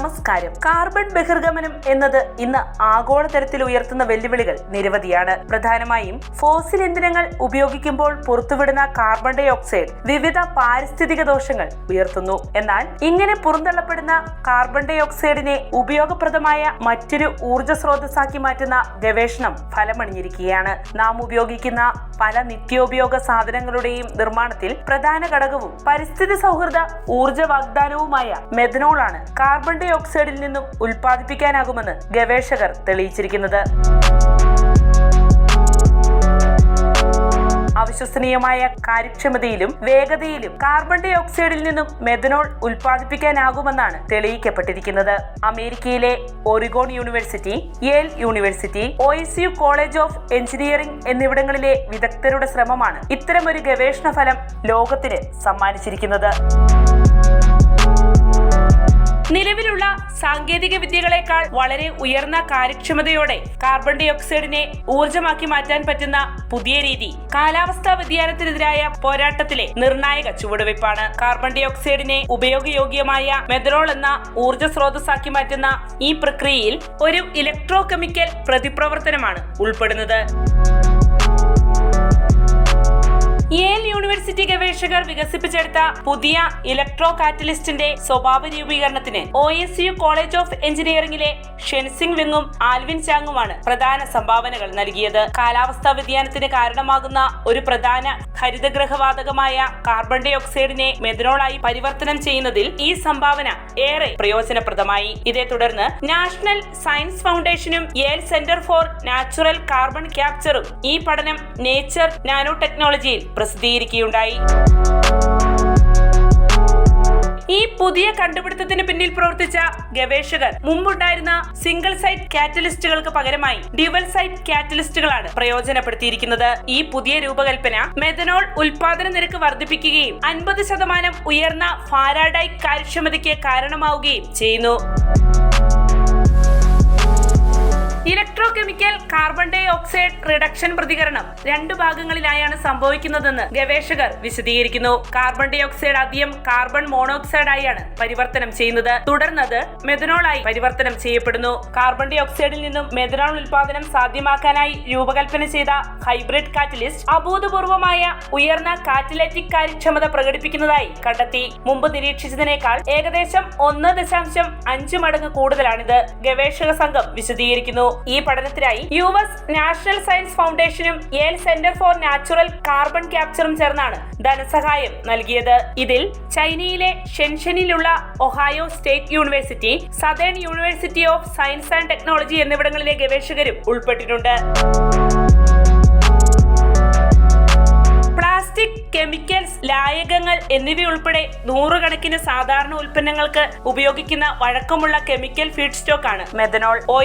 നമസ്കാരം. കാർബൺ ബഹിർഗമനം എന്നത് ഇന്ന് ആഗോളതലത്തിൽ ഉയർത്തുന്ന വെല്ലുവിളികൾ നിരവധിയാണ്. പ്രധാനമായും ഫോസിൽ ഇന്ധനങ്ങൾ ഉപയോഗിക്കുമ്പോൾ പുറത്തുവിടുന്ന കാർബൺ ഡൈ ഓക്സൈഡ് വിവിധ പാരിസ്ഥിതിക ദോഷങ്ങൾ ഉയർത്തുന്നു. എന്നാൽ ഇങ്ങനെ പുറന്തള്ളപ്പെടുന്ന കാർബൺ ഡൈ ഓക്സൈഡിനെ ഉപയോഗപ്രദമായ മറ്റൊരു ഊർജ സ്രോതസ്സാക്കി മാറ്റുന്ന ഗവേഷണം ഫലമണിഞ്ഞിരിക്കുകയാണ്. നാം ഉപയോഗിക്കുന്ന പല നിത്യോപയോഗ സാധനങ്ങളുടെയും നിർമ്മാണത്തിൽ പ്രധാന ഘടകവും പരിസ്ഥിതി സൗഹൃദ ഊർജ വാഗ്ദാനവുമായ മെഥനോളാണ് കാർബൺ ഡൈ ഓക്സൈഡിൽ നിന്നും ഉൽപ്പാദിപ്പിക്കാനാകുമെന്ന് ഗവേഷകർ തെളിയിച്ചിരിക്കുന്നത്. അവിശ്വസനീയമായ കാര്യക്ഷമതയിലും വേഗതയിലും കാർബൺ ഡൈ ഓക്സൈഡിൽ നിന്നും മെഥനോൾ ഉൽപ്പാദിപ്പിക്കാനാകുമെന്നാണ് തെളിയിക്കപ്പെട്ടിരിക്കുന്നത്. അമേരിക്കയിലെ Oregon university Yale university O U college of engineering എന്നിവിടങ്ങളിലെ വിദഗ്ധരുടെ ശ്രമമാണ് ഇത്തരമൊരു ഗവേഷണ ഫലം ലോകത്തിന് സമ്മാനിച്ചിരിക്കുന്നത്. സാങ്കേതിക വിദ്യകളെക്കാൾ വളരെ ഉയർന്ന കാര്യക്ഷമതയോടെ കാർബൺ ഡൈ ഓക്സൈഡിനെ ഊർജമാക്കി മാറ്റാൻ പറ്റുന്ന പുതിയ രീതി. കാലാവസ്ഥാ വ്യതിയാനത്തിനെതിരായ പോരാട്ടത്തിലെ നിർണായക ചുവടുവയ്പ്പാണ് കാർബൺ ഡൈ ഓക്സൈഡിനെ ഉപയോഗയോഗ്യമായ മെഥനോൾ എന്ന ഊർജ സ്രോതസ്സാക്കി മാറ്റുന്ന ഈ പ്രക്രിയയിൽ ഒരു ഇലക്ട്രോ കെമിക്കൽ പ്രതിപ്രവർത്തനമാണ് ഉൾപ്പെടുന്നത്. യേൽ യൂണിവേഴ്സിറ്റി ഗവേഷകർ വികസിപ്പിച്ചെടുത്ത പുതിയ ഇലക്ട്രോ കാറ്റലിസ്റ്റിന്റെ സ്വഭാവ രൂപീകരണത്തിന് O S U college of എഞ്ചിനീയറിംഗിലെ ഷെൻസിംഗ് വിങ്ങും ആൽവിൻ ചാങ്ങുമാണ് പ്രധാന സംഭാവനകൾ നൽകിയത്. കാലാവസ്ഥാ വ്യതിയാനത്തിന് കാരണമാകുന്ന ഒരു പ്രധാന ഹരിതഗ്രഹവാതകമായ കാർബൺ ഡൈ ഓക്സൈഡിനെ മെഥനോളായി പരിവർത്തനം ചെയ്യുന്നതിൽ ഈ സംഭാവന ഏറെ പ്രയോജനപ്രദമായി. ഇതേ തുടർന്ന് national science ഫൗണ്ടേഷനും Yale centre for natural carbon ക്യാപ്ചറും ഈ പഠനം നേച്ചർ നാനോ ടെക്നോളജിയിൽ പ്രസിദ്ധീകരിക്കുകയുണ്ടായി. ഈ പുതിയ കണ്ടുപിടുത്തത്തിന് പിന്നിൽ പ്രവർത്തിച്ച ഗവേഷകർ മുമ്പുണ്ടായിരുന്ന സിംഗിൾ സൈറ്റ് കാറ്റലിസ്റ്റുകൾക്ക് പകരമായി ഡ്യുവൽ സൈറ്റ് കാറ്റലിസ്റ്റുകളാണ് പ്രയോജനപ്പെടുത്തിയിരിക്കുന്നത്. ഈ പുതിയ രൂപകൽപ്പന മെഥനോൾ ഉൽപാദന നിരക്ക് വർദ്ധിപ്പിക്കുകയും അൻപത് ശതമാനം ഉയർന്ന ഫാരാഡൈ കാര്യക്ഷമതയ്ക്ക് കാരണമാവുകയും ചെയ്യുന്നു. Electro chemical carbon dioxide reduction പ്രതികരണം രണ്ടു ഭാഗങ്ങളിലായാണ് സംഭവിക്കുന്നതെന്ന് ഗവേഷകർ വിശദീകരിക്കുന്നു. കാർബൺ ഡൈ ഓക്സൈഡ് ആദ്യം കാർബൺ മോണോക്സൈഡ് ആയാണ് പരിവർത്തനം ചെയ്യുന്നത്. തുടർന്നത് മെഥനോളായി പരിവർത്തനം ചെയ്യപ്പെടുന്നു. കാർബൺ ഡൈ ഓക്സൈഡിൽ നിന്നും മെഥനോൾ ഉൽപാദനം സാധ്യമാക്കാനായി രൂപകൽപ്പന ചെയ്ത ഹൈബ്രിഡ് കാറ്റലിസ്റ്റ് അഭൂതപൂർവമായ ഉയർന്ന കാറ്റലറ്റിക് കാര്യക്ഷമത പ്രകടിപ്പിക്കുന്നതായി കണ്ടെത്തി. മുമ്പ് നിരീക്ഷിച്ചതിനേക്കാൾ ഏകദേശം ഒന്ന് ദശാംശം അഞ്ച് മടങ്ങ് കൂടുതലാണിത് ഗവേഷക സംഘം വിശദീകരിക്കുന്നു. ഈ പഠനത്തിനായി U S national science ഫൗണ്ടേഷനും Yale centre for natural carbon ക്യാപ്ചറും ചേർന്നാണ് ധനസഹായം നൽകിയത്. ഇതിൽ ചൈനയിലെ ഷെൻഷനിലുള്ള Ohio state university Southern university of science and technology എന്നിവിടങ്ങളിലെ ഗവേഷകരും ഉൾപ്പെട്ടിട്ടുണ്ട്. പ്ലാസ്റ്റിക് കെമിക്കൽസ് ലായകങ്ങൾ എന്നിവയുൾപ്പെടെ നൂറുകണക്കിന് സാധാരണ ഉൽപ്പന്നങ്ങൾക്ക് ഉപയോഗിക്കുന്ന വഴക്കമുള്ള കെമിക്കൽ ഫീഡ് സ്റ്റോക്ക് ആണ് മെഥനോൾ ഒ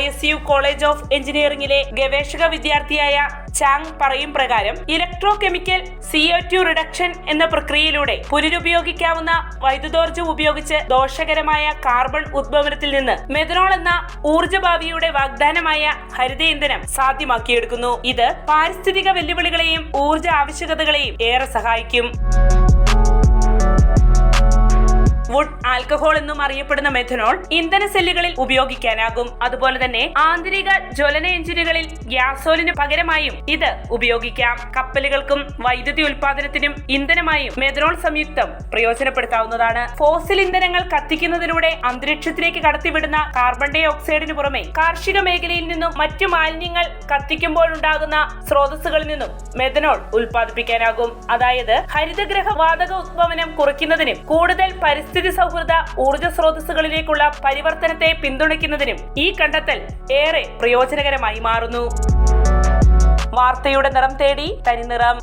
കോളേജ് ഓഫ് എഞ്ചിനീയറിംഗിലെ ഗവേഷക വിദ്യാർത്ഥിയായ ചാങ് പറയും പ്രകാരം electro chemical CO two reduction എന്ന പ്രക്രിയയിലൂടെ പുനരുപയോഗിക്കാവുന്ന വൈദ്യുതോർജം ഉപയോഗിച്ച് ദോഷകരമായ കാർബൺ ഉദ്ഭവനത്തിൽ നിന്ന് മെഥനോൾ എന്ന ഊർജഭാവിയുടെ വാഗ്ദാനമായ ഹരിത ഇന്ധനം സാധ്യമാക്കിയെടുക്കുന്നു. ഇത് പാരിസ്ഥിതിക വെല്ലുവിളികളെയും ഊർജ ആവശ്യകതകളെയും ഏറെ സഹായിക്കും. വുഡ് ആൽക്കഹോൾ എന്നും അറിയപ്പെടുന്ന മെഥനോൾ ഇന്ധന സെല്ലുകളിൽ ഉപയോഗിക്കാനാകും. അതുപോലെ തന്നെ ആന്തരിക ജ്വലന എഞ്ചിനുകളിൽ ഗ്യാസോലിന് പകരമായും ഇത് ഉപയോഗിക്കാം. കപ്പലുകൾക്കും വൈദ്യുതി ഉൽപാദനത്തിനും ഇന്ധനമായും മെഥനോൾ സംയുക്തം പ്രയോജനപ്പെടുത്താവുന്നതാണ്. ഫോസിൽ ഇന്ധനങ്ങൾ കത്തിക്കുന്നതിലൂടെ അന്തരീക്ഷത്തിലേക്ക് കടത്തിവിടുന്ന കാർബൺ ഡൈ ഓക്സൈഡിന് പുറമെ കാർഷിക മേഖലയിൽ നിന്നും മറ്റു മാലിന്യങ്ങൾ കത്തിക്കുമ്പോഴുണ്ടാകുന്ന സ്രോതസ്സുകളിൽ നിന്നും മെഥനോൾ ഉൽപ്പാദിപ്പിക്കാനാകും. അതായത് ഹരിതഗ്രഹ വാതക ഉത്ഭവനം കുറയ്ക്കുന്നതിനും കൂടുതൽ പരിസ്ഥിതി സൗഹൃദ ഊർജ സ്രോതസ്സുകളിലേക്കുള്ള പരിവർത്തനത്തെ പിന്തുണയ്ക്കുന്നതിനും ഈ കണ്ടെത്തൽ ഏറെ പ്രയോജനകരമായി മാറുന്നു. വാർത്തയുടെ നിറം തേടി തനിനിറം.